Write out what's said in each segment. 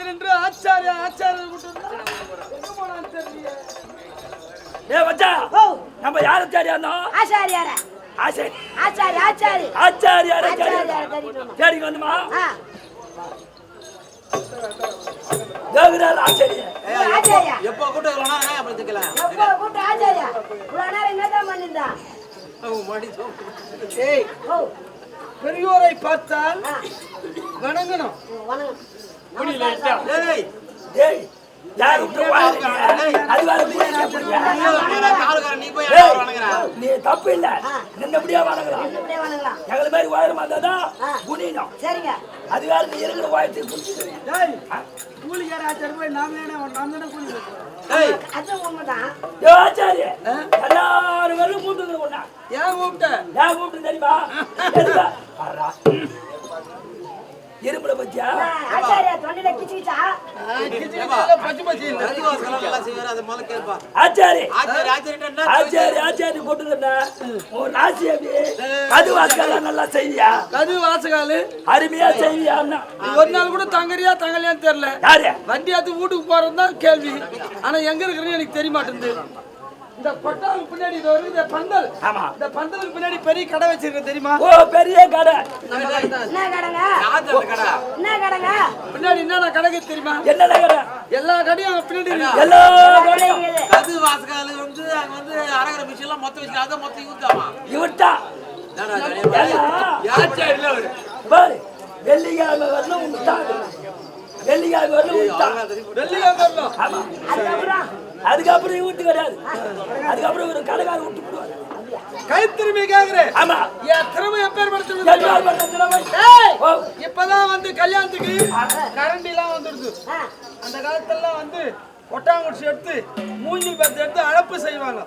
ஓரமாக நின்று ஆச்சாரியா ஆச்சாரியா எங்க போனான்னு தெரியலையே ஏ வச்சா நம்ம யார தேடி வந்தோம் ஆச்சாரியார? ஆசை ஆச்சாரி ஆச்சாரி. ஆச்சாரியார. தேடிக்கு வந்துமா? தேவரால் ஆச்சாரிய. ஆச்சாரியா? எப்போ கூட்டம் இல்லைனா நான் அப்படி திக்கலாம் எப்போ ஆச்சாரியா? இவ்வளவு நேரம் பெரியோரை பார்த்தால் வணங்கணும். நீ தப்பு இல்ல. நின்னபடியா வணங்கலாம் எங்களை மாதிரி உயரமா இருந்தாதான். குனியணும். சரிங்க. அது வேற நீ இருக்கிற உயரத்தை எல்லாரும் கூப்பிட்டு? தெரியுமா? இரும்புல பத்தியா அதை ஆச்சாரி. ஆச்சரி ஆச்சாரி ஆச்சாரி போட்டுக்கிறா உன் ராசி அப்படி அது வாசகெல்லாம் நல்லா செய்வியா? கது வாசகாலு அருமையா செய்வியா நீ ஒரு நாள் கூட தங்கறியா தங்கலையான்னு தெரியல. யாரு? வண்டி ஆத்து வீட்டுக்கு போறது தான் கேள்வி. ஆனா எங்க இருக்குன்னு எனக்கு தெரிய மாட்டேங்குது. இந்த கொட்டாவுக்கு பின்னாடி இது வருது இந்த பந்தல். ஆமா. இந்த பந்தலுக்கு பின்னாடி பெரிய கடை வச்சிருக்கேன் தெரியுமா? ஓ பெரிய கடை. என்ன கடைங்க யார் அந்த கடை. என்ன கடைங்க பின்னாடி என்னென்ன கடைக்கு தெரியுமா? என்ன கடை? எல்லா கடையும் பின்னாடி. எல்லா கடை கடையும். கது வாசகாலு வந்து அங்க வந்து அரகர மிஷின் எல்லாம் மொத்தம் வச்சு அதை மொத்தம் யூத்தாமா? இவட்டா ஆச்சாரில அவரு பாரு வெள்ளிக்கிழமை வரணும் விட்டாங்க அதுக்கப்புறம் அதுக்கப்புறம் வீட்டு கிடையாது அதுக்கப்புறம் ஒரு கடைக்காரர் விட்டு போடுவாரு. கை திரும்பி கேக்குறேன். ஆமா. என் திறமை இப்பதான் வந்து கல்யாணத்துக்கு கரண்டி எல்லாம் அந்த காலத்துல வந்து ஒட்டாங்குச்சி எடுத்து மூங்கில் பத்து எடுத்து அழப்பு செய்வாங்க.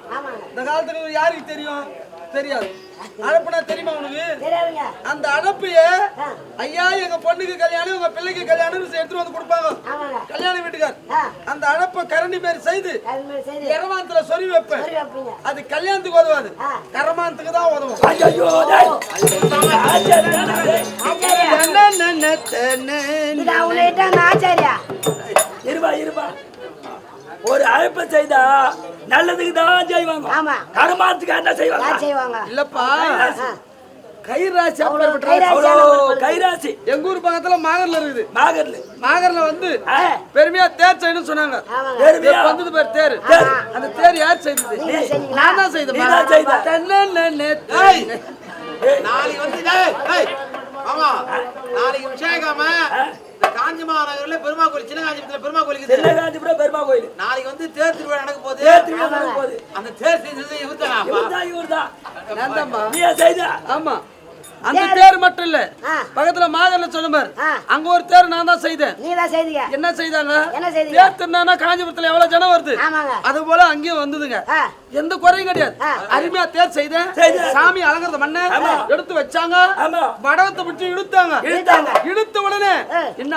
இந்த காலத்துல யாருக்கு தெரியும்? தெரியாது. அழப்புனா தெரியுமா உனக்கு? அந்த அழப்பைய ஐயா எங்க பொண்ணுக்கு கல்யாணம் உங்க பிள்ளைக்கு கல்யாணம் எடுத்துட்டு வந்து கொடுப்பாங்க. கல்யாண வீட்டுக்கார். அந்த அழப்பை கரண்டி மாரி செய்து கரமானத்துல சொறி வைப்பேன். அது கல்யாணத்துக்கு உதவாது. கரமானத்துக்கு தான் உதவும். இருபா இருபா ஒரு அழைப்பை செய்தா நல்லதுக்கு தான் செய்வாங்க. ஆமா. கருமாத்துக்கு என்ன செய்வாங்க? செய்வாங்க? இல்லப்பா. கைராசி கைராசி. அவ்வளோ கைராசி. எங்க ஊர் பக்கத்துல மாகர்ல இருக்குது. நாகர்ல மாகர்ல வந்து பெருமையா தேர் செய்யணும்னு சொன்னாங்க. பெருமையா? வந்தது பேர் தேர். அந்த தேர் யார் செய்தது? நான் தான் செய்தேன் நாளைக்கு வந்து ஆமா நாளைக்கு விஷயக்காம இந்த காஞ்சி மாநகர்ல பெருமா கோயில் சின்ன காஞ்சிபுரத்துல பெருமா கோயில். பெருமா நாளைக்கு வந்து தேர் திருவிழா நடக்க போகுது. தேர் திருவிழா நடக்க போகுது. அந்த தேர் செஞ்சது இவர்தான் இவர்தான். நான்தாம்மா. நீ செய்த? ஆமா. அந்த தேர் மட்டும் இல்ல. பக்கத்துல மாகர்ல சொன்ன பாரு. ஆ. அங்க ஒரு தேர் நான் தான் செய்தேன். நீ தான் செய்தீங்க என்ன செய்தாங்க? என்ன செய்தீங்க? தேர் திருநானா காஞ்சிபுரத்துல எவ்வளவு ஜனம் வருது? ஆமாங்க. அது போல அங்கேயும் வந்ததுங்க. எந்த குறையும் கிடையாது. அருமையா தேர் செய்தேன். செய்தேன். சாமி அலங்கரத மண்ண. எடுத்து வச்சாங்க. ஆமா. வடவத்தை பிடிச்சி இழுத்தாங்க. இழுத்தாங்க. இழுத்த உடனே. என்ன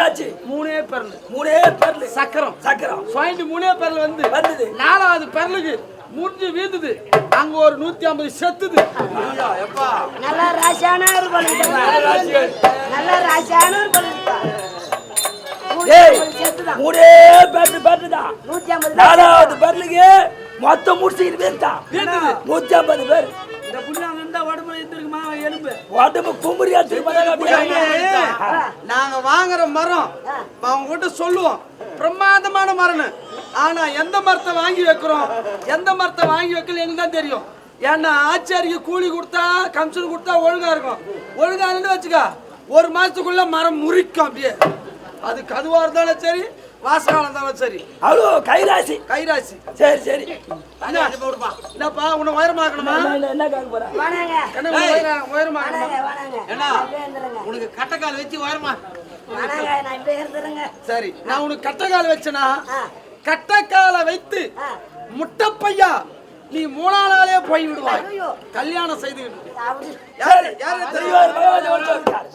ஆச்சு? மூணே பெரல். மூணே பரலு. சக்கரம். சக்கரம். சுவாயிட்டு மூணே பெரல் வந்து நாலாவது பெரலுக்கு முடிஞ்சு வீந்துது. அங்க ஒரு நூத்தி ஐம்பது செத்துது. எப்பா. நல்ல ராசியான ஒரு நல்ல ராசியான ஒரு பொண்ணு ஏய் செத்துதான் மூணே பரலு பரலு தான் நூத்தி ஐம்பது நாலாவது பரலுக்கு மொத்தம் முடிச்சுக்கிட்டு பேர்தான் நூத்தி ஐம்பது பேர். இந்த புண்ணாங்க இருந்தா உடம்புல இருந்திருக்குமா? எலும்பு. உடம்பு கும்புரி அடிச்சு நாங்க வாங்குற மரம் அவங்க கிட்ட சொல்லுவோம். பிரமாதமான மரம்னு. ஆனா எந்த மரத்தை வாங்கி வைக்கிறோம்? எந்த மரத்தை வாங்கி வைக்கல எனக்கு தான் தெரியும். ஏன்னா ஆச்சாரிக்கு கூலி கொடுத்தா கமிஷன் கொடுத்தா ஒழுங்கா இருக்கும். ஒழுங்கா இல்லைன்னு வச்சுக்க ஒரு மாசத்துக்குள்ள மரம் முறிக்கும் அப்படியே. அது கதுவா இருந்தாலும் சரி வாசகாலம் இருந்தாலும் சரி. அவ்வளோ கைராசி. கைராசி. சரி சரி. என்ன? என்னப்பா உன்னை உயரமாக்கணுமா என்ன- என்ன கேட்க போறேன்? என்ன உயரமாக்கணுமா உனக்கு கட்டக்கால் வச்சு உயரமா. சரி நான் உனக்கு கட்டக்கால வச்சனா. கட்டக்கால வைத்து. முட்டப்பையா நீ மூணா நாளே போய் விடுவாய். கல்யாணம் செய்து யாரு யாரு தெரியும்?